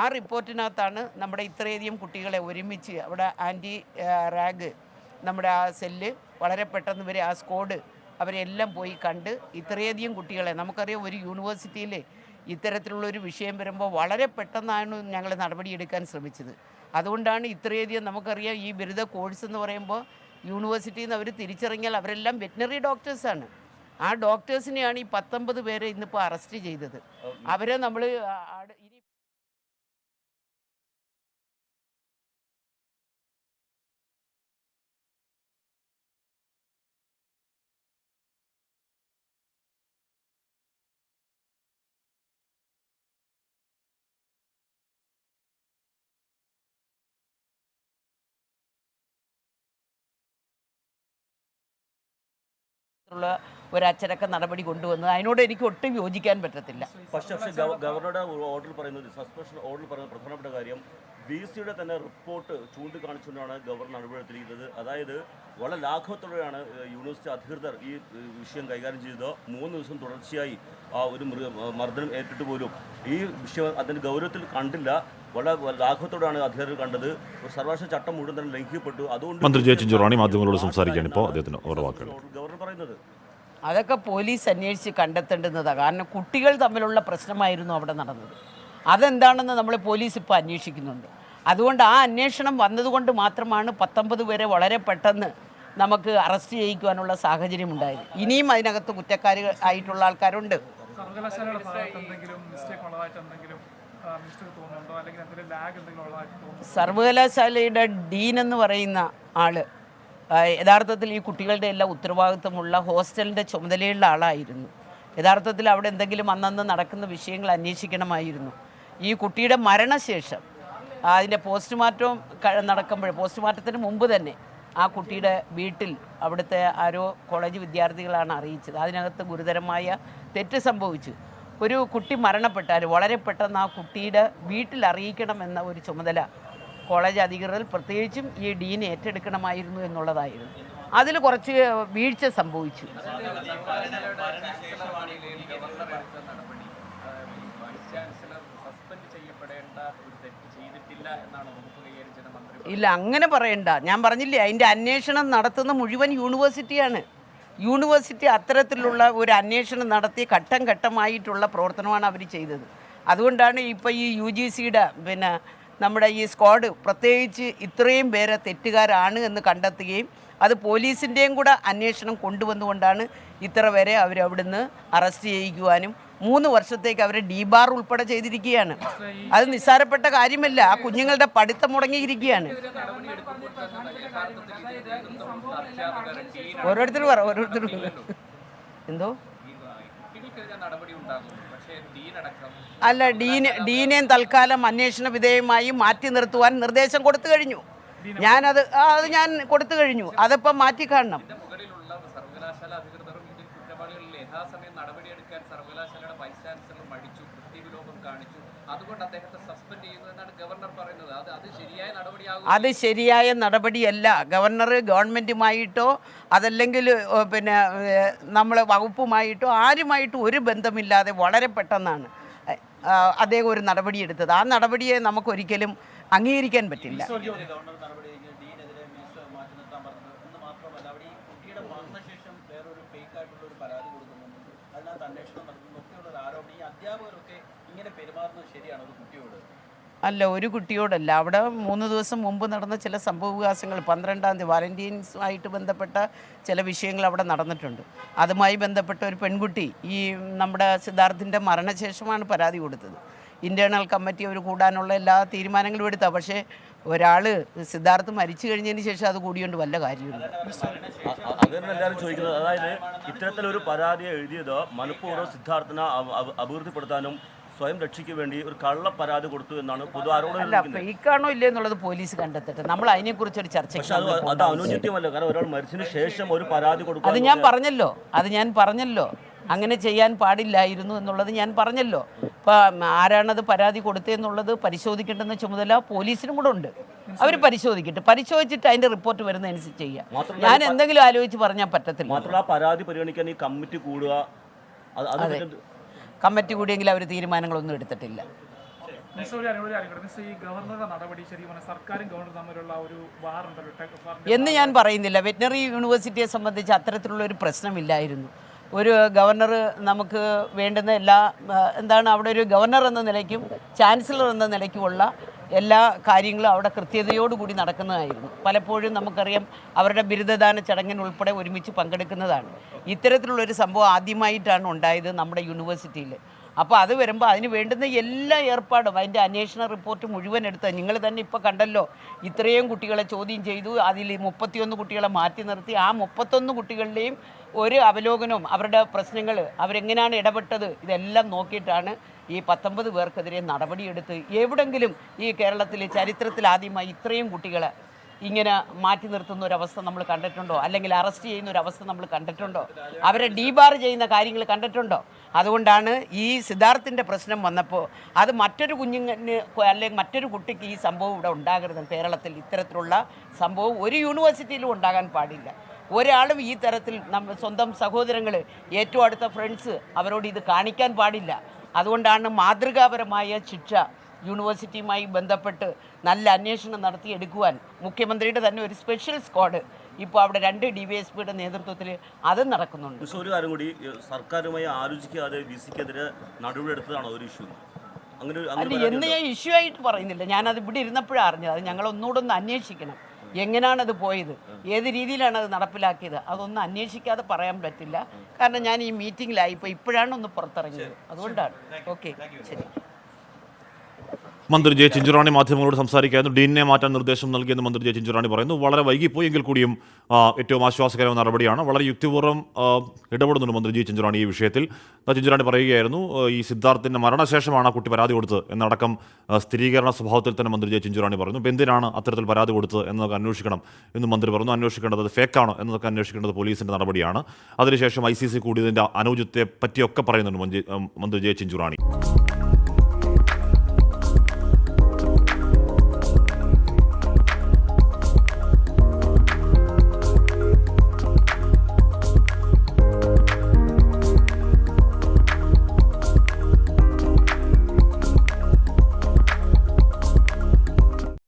ആ റിപ്പോർട്ടിനകത്താണ് നമ്മുടെ ഇത്രയധികം കുട്ടികളെ ഒരുമിച്ച് അവിടെ ആന്റി റാഗ് നമ്മുടെ ആ സെല്ല് വളരെ പെട്ടെന്ന് വരെ ആ സ്കോഡ് അവരെല്ലാം പോയി കണ്ട് ഇത്രയധികം കുട്ടികളെ നമുക്കറിയാം ഒരു യൂണിവേഴ്സിറ്റിയിൽ ഇത്തരത്തിലുള്ള ഒരു വിഷയം വരുമ്പോൾ വളരെ പെട്ടെന്നാണ് ഞങ്ങൾ നടപടിയെടുക്കാൻ ശ്രമിച്ചത്. അതുകൊണ്ടാണ് ഇത്രയധികം നമുക്കറിയാം ഈ ബിരുദ കോഴ്സ് എന്ന് പറയുമ്പോൾ യൂണിവേഴ്സിറ്റിയിൽ നിന്ന് അവർ തിരിച്ചിറങ്ങിയാൽ അവരെല്ലാം വെറ്റിനറി ഡോക്ടേഴ്സാണ് ആ ഡോക്ടേഴ്സിനെയാണ് ഈ പത്തൊമ്പത് പേരെ ഇന്നിപ്പോൾ അറസ്റ്റ് ചെയ്തത്. അവരെ നമ്മൾ ഉള്ള ഒരു അച്ചടക്ക നടപടി കൊണ്ടുവന്നത്. അതിനോട് എനിക്ക് ഒട്ടും യോജിക്കാൻ പറ്റത്തില്ല. പക്ഷേ പക്ഷേ ഗവ- ഗവർണറുടെ ഓർഡർ പറയുന്നത് സസ്പെൻഷൻ ഓർഡർ പറയുന്ന പ്രധാനപ്പെട്ട കാര്യം വി സിയുടെ തന്നെ റിപ്പോർട്ട് ചൂണ്ടിക്കാണിച്ചുകൊണ്ടാണ് ഗവർണർ നടപടിയെടുത്തിരിക്കുന്നത് അതായത് വളരെ ലാഘവത്തോടെയാണ് യൂണിവേഴ്സിറ്റി അധികൃതർ ഈ വിഷയം കൈകാര്യം ചെയ്തത്. മൂന്ന് ദിവസം തുടർച്ചയായി ആ ഒരു മൃഗ മർദ്ദനം ഏറ്റിട്ട് പോലും ഈ വിഷയം അതിന്റെ ഗൗരവത്തിൽ കണ്ടില്ല. വളരെ ലാഘവത്തോടെയാണ് അധികൃതർ കണ്ടത്. ഒരു സർവകലാശാല ചട്ടം മുഴുവൻ തന്നെ ലംഘിക്കപ്പെട്ടു. അതുകൊണ്ട് മന്ത്രി ജെ ചിഞ്ചുറാണി മാധ്യമങ്ങളോട് സംസാരിക്കുകയാണ് ഇപ്പോൾ അദ്ദേഹത്തിന് ഓരോ വാക്കുകൾ. പറയുന്നത്? അതൊക്കെ പോലീസ് അന്വേഷിച്ച് കണ്ടെത്തേണ്ടുന്നതാണ് കാരണം കുട്ടികൾ തമ്മിലുള്ള പ്രശ്നമായിരുന്നു അവിടെ നടന്നത്. അതെന്താണെന്ന് നമ്മൾ പോലീസ് ഇപ്പോൾ അന്വേഷിക്കുന്നുണ്ട്. അതുകൊണ്ട് ആ അന്വേഷണം വന്നതുകൊണ്ട് മാത്രമാണ് പത്തൊമ്പത് പേരെ വളരെ പെട്ടെന്ന് നമുക്ക് അറസ്റ്റ് ചെയ്യിക്കുവാനുള്ള സാഹചര്യം ഉണ്ടായത്. ഇനിയും അതിനകത്ത് കുറ്റക്കാർ ആയിട്ടുള്ള ആൾക്കാരുണ്ട്. സർവകലാശാലയുടെ ഡീൻ എന്ന് പറയുന്ന ആൾ യഥാർത്ഥത്തിൽ ഈ കുട്ടികളുടെ എല്ലാ ഉത്തരവാദിത്വമുള്ള ഹോസ്റ്റലിന്റെ ചുമതലയുള്ള ആളായിരുന്നു. യഥാർത്ഥത്തിൽ അവിടെ എന്തെങ്കിലും അന്നന്ന് നടക്കുന്ന വിഷയങ്ങൾ അന്വേഷിക്കണമായിരുന്നു. ഈ കുട്ടിയുടെ മരണശേഷം അതിന്റെ പോസ്റ്റ്മോർട്ടം നടക്കുമ്പോൾ പോസ്റ്റ്മോർട്ടത്തിന് മുമ്പ് തന്നെ ആ കുട്ടിയുടെ വീട്ടിൽ അവിടുത്തെ ആരോ കോളേജ് വിദ്യാർത്ഥികളാണ് അറിയിച്ചത്. അതിനകത്ത് ഗുരുതരമായ തെറ്റ് സംഭവിച്ചു. ഒരു കുട്ടി മരണപ്പെട്ടാൽ വളരെ പെട്ടെന്ന് ആ കുട്ടിയുടെ വീട്ടിൽ അറിയിക്കണമെന്ന ഒരു ചുമതല കോളേജ് അധികൃതർ പ്രത്യേകിച്ചും ഈ ഡീൻ ഏറ്റെടുക്കണമായിരുന്നു എന്നുള്ളതായിരുന്നു. അതിൽ കുറച്ച് വീഴ്ച സംഭവിച്ചു. ഇല്ല അങ്ങനെ പറയണ്ട. ഞാൻ പറഞ്ഞില്ലേ അതിന്റെ അന്വേഷണം നടത്തുന്ന മുഴുവൻ യൂണിവേഴ്സിറ്റിയാണ്. യൂണിവേഴ്സിറ്റി അത്തരത്തിലുള്ള ഒരു അന്വേഷണം നടത്തി ഘട്ടം ഘട്ടമായിട്ടുള്ള പ്രവർത്തനമാണ് അവർ ചെയ്തത്. അതുകൊണ്ടാണ് ഇപ്പോൾ ഈ യു ജി സിയുടെ പിന്നെ നമ്മുടെ ഈ സ്ക്വാഡ് പ്രത്യേകിച്ച് ഇത്രയും പേരെ തെറ്റുകാരാണ് എന്ന് കണ്ടെത്തുകയും അത് പോലീസിന്റെയും കൂടെ അന്വേഷണം കൊണ്ടുവന്നുകൊണ്ടാണ് ഇത്ര പേരെ അവരവിടുന്ന് അറസ്റ്റ് ചെയ്യിക്കുവാനും മൂന്ന് വർഷത്തേക്ക് അവരെ ഡീബാർ ഉൾപ്പെടെ ചെയ്തിരിക്കുകയാണ്. അത് നിസ്സാരപ്പെട്ട കാര്യമല്ല. ആ കുഞ്ഞുങ്ങളുടെ പഠിത്തം മുടങ്ങിയിരിക്കുകയാണ്. ഓരോരുത്തർ പറ ഓരോരുത്തർ എന്തോ? അല്ല ഡീന് ഡീനെയും തൽക്കാലം അന്വേഷണ വിധേയമായി മാറ്റി നിർത്തുവാൻ നിർദ്ദേശം കൊടുത്തു കഴിഞ്ഞു. ഞാനത് അത് ഞാൻ കൊടുത്തു കഴിഞ്ഞു. അതിപ്പം മാറ്റി കാണണം. സർവകലാശാല നടപടിയെടുക്കാൻ കാണിച്ചു. അതുകൊണ്ട് അദ്ദേഹത്തെ സസ്പെൻഡ് ചെയ്യുന്നു എന്നാണ് ഗവർണർ പറയുന്നത്. അത് അത് ശരിയായ അത് ശരിയായ നടപടിയല്ല. ഗവർണർ ഗവൺമെന്റുമായിട്ടോ അതല്ലെങ്കിൽ പിന്നെ നമ്മളെ വകുപ്പുമായിട്ടോ ആരുമായിട്ടും ഒരു ബന്ധമില്ലാതെ വളരെ പെട്ടെന്നാണ് അദ്ദേഹം ഒരു നടപടിയെടുത്തത്. ആ നടപടിയെ നമുക്കൊരിക്കലും അംഗീകരിക്കാൻ പറ്റില്ല ഗവർണർ നടപടി ഡീനെതിരെ മിനിസ്റ്റർ മാറ്റി നിർത്താൻ പറഞ്ഞത് എന്ന് മാത്രമല്ല അവിടെ ഈ കുട്ടിയുടെ മരണശേഷം വേറൊരു ഫേക്ക് ആയിട്ടുള്ള ഒരു പരാതി കൊടുക്കുന്നുണ്ട് അതിനകത്ത് അന്വേഷണം നടത്തുന്നു ഒക്കെയുള്ള ഒരു ആരോപണം ഈ അധ്യാപകരൊക്കെ ഇങ്ങനെ പെരുമാറുന്നത് ശരിയാണോ? അത് കുട്ടിയോട്? അല്ല ഒരു കുട്ടിയോടല്ല. അവിടെ മൂന്ന് ദിവസം മുമ്പ് നടന്ന ചില സംഭവവികാസങ്ങൾ പന്ത്രണ്ടാം തീയതി വാലന്റീൻസുമായിട്ട് ബന്ധപ്പെട്ട ചില വിഷയങ്ങൾ അവിടെ നടന്നിട്ടുണ്ട്. അതുമായി ബന്ധപ്പെട്ട ഒരു പെൺകുട്ടി ഈ നമ്മുടെ സിദ്ധാർത്ഥിന്റെ മരണശേഷമാണ് പരാതി കൊടുത്തത്. ഇന്റേർണൽ കമ്മിറ്റി അവർ കൂടാനുള്ള എല്ലാ തീരുമാനങ്ങളും എടുത്താൽ പക്ഷേ ഒരാൾ സിദ്ധാർത്ഥ് മരിച്ചു കഴിഞ്ഞതിന് ശേഷം അത് കൂടിയോണ്ട് വല്ല കാര്യമില്ല. എല്ലാവരും ചോദിക്കുന്നത്. അതായത് ഇത്തരത്തിലൊരു പരാതി എഴുതിയത് മനഃപൂർവം സിദ്ധാർത്ഥന അഭിവൃദ്ധിപ്പെടുത്താനും സ്വയം രക്ഷയ്ക്ക് വേണ്ടി ഒരു കള്ള പരാതി കൊടുത്തു എന്നാണ് പൊതു ആരോപണം അല്ല ഉന്നയിക്കുന്നത്. ഫേക്കാണോ ഇല്ലേ എന്നുള്ളത് പോലീസ് കണ്ടെത്തട്ടെ. നമ്മൾ അതിനെക്കുറിച്ചൊരു ചർച്ചയ്ക്ക് പക്ഷെ അത് നമ്മൾ അത് പോകേണ്ട അനുചിത്യമല്ല. കാരണം ഒരാൾ മരിച്ചതിന് ശേഷം ഒരു പരാതി അത് കൊടുക്കുക ഞാൻ പറഞ്ഞല്ലോ. അത് ഞാൻ പറഞ്ഞല്ലോ. അങ്ങനെ ചെയ്യാൻ പാടില്ലായിരുന്നു എന്നുള്ളത് ഞാൻ പറഞ്ഞല്ലോ. ഇപ്പം ആരാണത് പരാതി കൊടുത്തതെന്നുള്ളത് പരിശോധിക്കേണ്ടെന്ന ചുമതല പോലീസിനും കൂടെ ഉണ്ട്. അവർ പരിശോധിക്കട്ടെ. പരിശോധിച്ചിട്ട് അതിന്റെ റിപ്പോർട്ട് വരുന്നതനുസരിച്ച് ചെയ്യാം. മാത്രമല്ല ഞാൻ എന്തെങ്കിലും ആലോചിച്ച് പറഞ്ഞാൽ പറ്റത്തില്ല. മാത്രമല്ല ആ പരാതി പരിഗണിക്കാൻ ഈ കമ്മിറ്റി കൂടുക. അത് കമ്മിറ്റി കൂടിയെങ്കിൽ അവർ തീരുമാനങ്ങളൊന്നും എടുത്തിട്ടില്ല. എന്ന് ഞാൻ പറയുന്നില്ല. വെറ്റിനറി യൂണിവേഴ്സിറ്റിയെ സംബന്ധിച്ച് അത്തരത്തിലുള്ള ഒരു പ്രശ്നമില്ലായിരുന്നു. ഒരു ഗവർണർ നമുക്ക് വേണ്ടുന്ന എല്ലാ എന്താണ് അവിടെ ഒരു ഗവർണർ എന്ന നിലയ്ക്കും ചാൻസലർ എന്ന നിലയ്ക്കുമുള്ള എല്ലാ കാര്യങ്ങളും അവിടെ കൃത്യതയോടുകൂടി നടക്കുന്നതായിരുന്നു. പലപ്പോഴും നമുക്കറിയാം അവരുടെ ബിരുദദാന ചടങ്ങിന് ഉൾപ്പെടെ ഒരുമിച്ച് പങ്കെടുക്കുന്നതാണ്. ഇത്തരത്തിലുള്ളൊരു സംഭവം ആദ്യമായിട്ടാണ് ഉണ്ടായത് നമ്മുടെ യൂണിവേഴ്സിറ്റിയിൽ. അപ്പോൾ അത് വരുമ്പോൾ അതിന് വേണ്ടുന്ന എല്ലാ ഏർപ്പാടും അതിന്റെ അന്വേഷണ റിപ്പോർട്ട് മുഴുവൻ എടുത്ത് നിങ്ങൾ തന്നെ ഇപ്പോൾ കണ്ടല്ലോ ഇത്രയും കുട്ടികളെ ചോദ്യം ചെയ്തു അതിൽ മുപ്പത്തിയൊന്ന് കുട്ടികളെ മാറ്റി നിർത്തി. ആ മുപ്പത്തൊന്ന് കുട്ടികളുടെയും ഒരു അവലോകനവും അവരുടെ പ്രശ്നങ്ങൾ അവരെങ്ങനെയാണ് ഇടപെട്ടത് ഇതെല്ലാം നോക്കിയിട്ടാണ് ഈ പത്തൊമ്പത് പേർക്കെതിരെ നടപടിയെടുത്ത് എവിടെങ്കിലും ഈ കേരളത്തിൽ ചരിത്രത്തിൽ ആദ്യമായി ഇത്രയും കുട്ടികളെ ഇങ്ങനെ മാറ്റി നിർത്തുന്ന ഒരവസ്ഥ നമ്മൾ കണ്ടിട്ടുണ്ടോ? അല്ലെങ്കിൽ അറസ്റ്റ് ചെയ്യുന്ന ഒരു അവസ്ഥ നമ്മൾ കണ്ടിട്ടുണ്ടോ? അവരെ ഡീബാർ ചെയ്യുന്ന കാര്യങ്ങൾ കണ്ടിട്ടുണ്ടോ? അതുകൊണ്ടാണ് ഈ സിദ്ധാർത്ഥിന്റെ പ്രശ്നം വന്നപ്പോൾ അത് മറ്റൊരു കുഞ്ഞിന് അല്ലെങ്കിൽ മറ്റൊരു കുട്ടിക്ക് ഈ സംഭവം ഇവിടെ ഉണ്ടാകരുത്. കേരളത്തിൽ ഇത്തരത്തിലുള്ള സംഭവം ഒരു യൂണിവേഴ്സിറ്റിയിലും ഉണ്ടാകാൻ പാടില്ല. ഒരാളും ഈ തരത്തിൽ നമ്മൾ സ്വന്തം സഹോദരങ്ങൾ ഏറ്റവും അടുത്ത ഫ്രണ്ട്സ് അവരോട് ഇത് കാണിക്കാൻ പാടില്ല. അതുകൊണ്ടാണ് മാതൃകാപരമായ ശിക്ഷ യൂണിവേഴ്സിറ്റിയുമായി ബന്ധപ്പെട്ട് നല്ല അന്വേഷണം നടത്തി എടുക്കുവാൻ മുഖ്യമന്ത്രിയുടെ തന്നെ ഒരു സ്പെഷ്യൽ സ്ക്വാഡ് ഇപ്പോൾ അവിടെ രണ്ട് ഡി വൈ എസ് പിയുടെ നേതൃത്വത്തിൽ അത് നടക്കുന്നുണ്ട്. ഒരു കാര്യം കൂടി സർക്കാരുമായി ആലോചിക്കാതെ വി സിക്കെതിരെ നടപടിയെടുത്തതാണോ ഒരു ഇഷ്യൂ? അല്ല എന്ന് ഞാൻ ഇഷ്യൂ ആയിട്ട് പറയുന്നില്ല. ഞാനത് ഇവിടെ ഇരുന്നപ്പോഴാണ് അറിഞ്ഞത്. അത് ഞങ്ങൾ ഒന്നുകൂടെ ഒന്ന് അന്വേഷിക്കണം. എങ്ങനെയാണത് പോയത്? ഏത് രീതിയിലാണ് അത് നടപ്പിലാക്കിയത്? അതൊന്നും അന്വേഷിക്കാതെ പറയാൻ പറ്റില്ല. കാരണം ഞാൻ ഈ മീറ്റിങ്ങിലായി ഇപ്പോൾ ഇപ്പോഴാണ് ഒന്ന് പുറത്തിറങ്ങിയത്. അതുകൊണ്ടാണ്. ഓക്കെ. ശരി. മന്ത്രി ജെ ചിഞ്ചുറാണി മാധ്യമങ്ങളോട് സംസാരിക്കായിരുന്നു. ഡീനിനെ മാറ്റാൻ നിർദ്ദേശം നൽകിയെന്ന് മന്ത്രി ജെ ചിഞ്ചുറാണി പറയുന്നു. വളരെ വൈകിപ്പോയി എങ്കിൽ കൂടിയും ഏറ്റവും ആശ്വാസകരമായ നടപടിയാണ്. വളരെ യുക്തിപൂർവം ഇടപെടുന്നുണ്ട് മന്ത്രി ജെ ചിഞ്ചുറാണി ഈ വിഷയത്തിൽ. ചിഞ്ചുറാണി പറയുകയായിരുന്നു ഈ സിദ്ധാർത്ഥിന്റെ മരണശേഷമാണ് ആ കുട്ടി പരാതി കൊടുത്തത് എന്നടക്കം സ്ഥിരീകരണ സ്വഭാവത്തിൽ തന്നെ മന്ത്രി ജെ ചിഞ്ചുറാണി പറഞ്ഞു അപ്പോൾ എന്തിനാണ് അത്തരത്തിൽ പരാതി കൊടുത്തത് എന്നൊക്കെ അന്വേഷിക്കണം എന്ന് മന്ത്രി പറഞ്ഞു. അന്വേഷിക്കേണ്ടത് ഫേക്കാണോ എന്നതൊക്കെ അന്വേഷിക്കേണ്ടത് പോലീസിന്റെ നടപടിയാണ്. അതിനുശേഷം ഐ സി സി കൂടിയതിന്റെ അനൗചിത്തെ പറ്റിയൊക്കെ പറയുന്നുണ്ട് മന്ത്രി ജെ ചിഞ്ചുറാണി.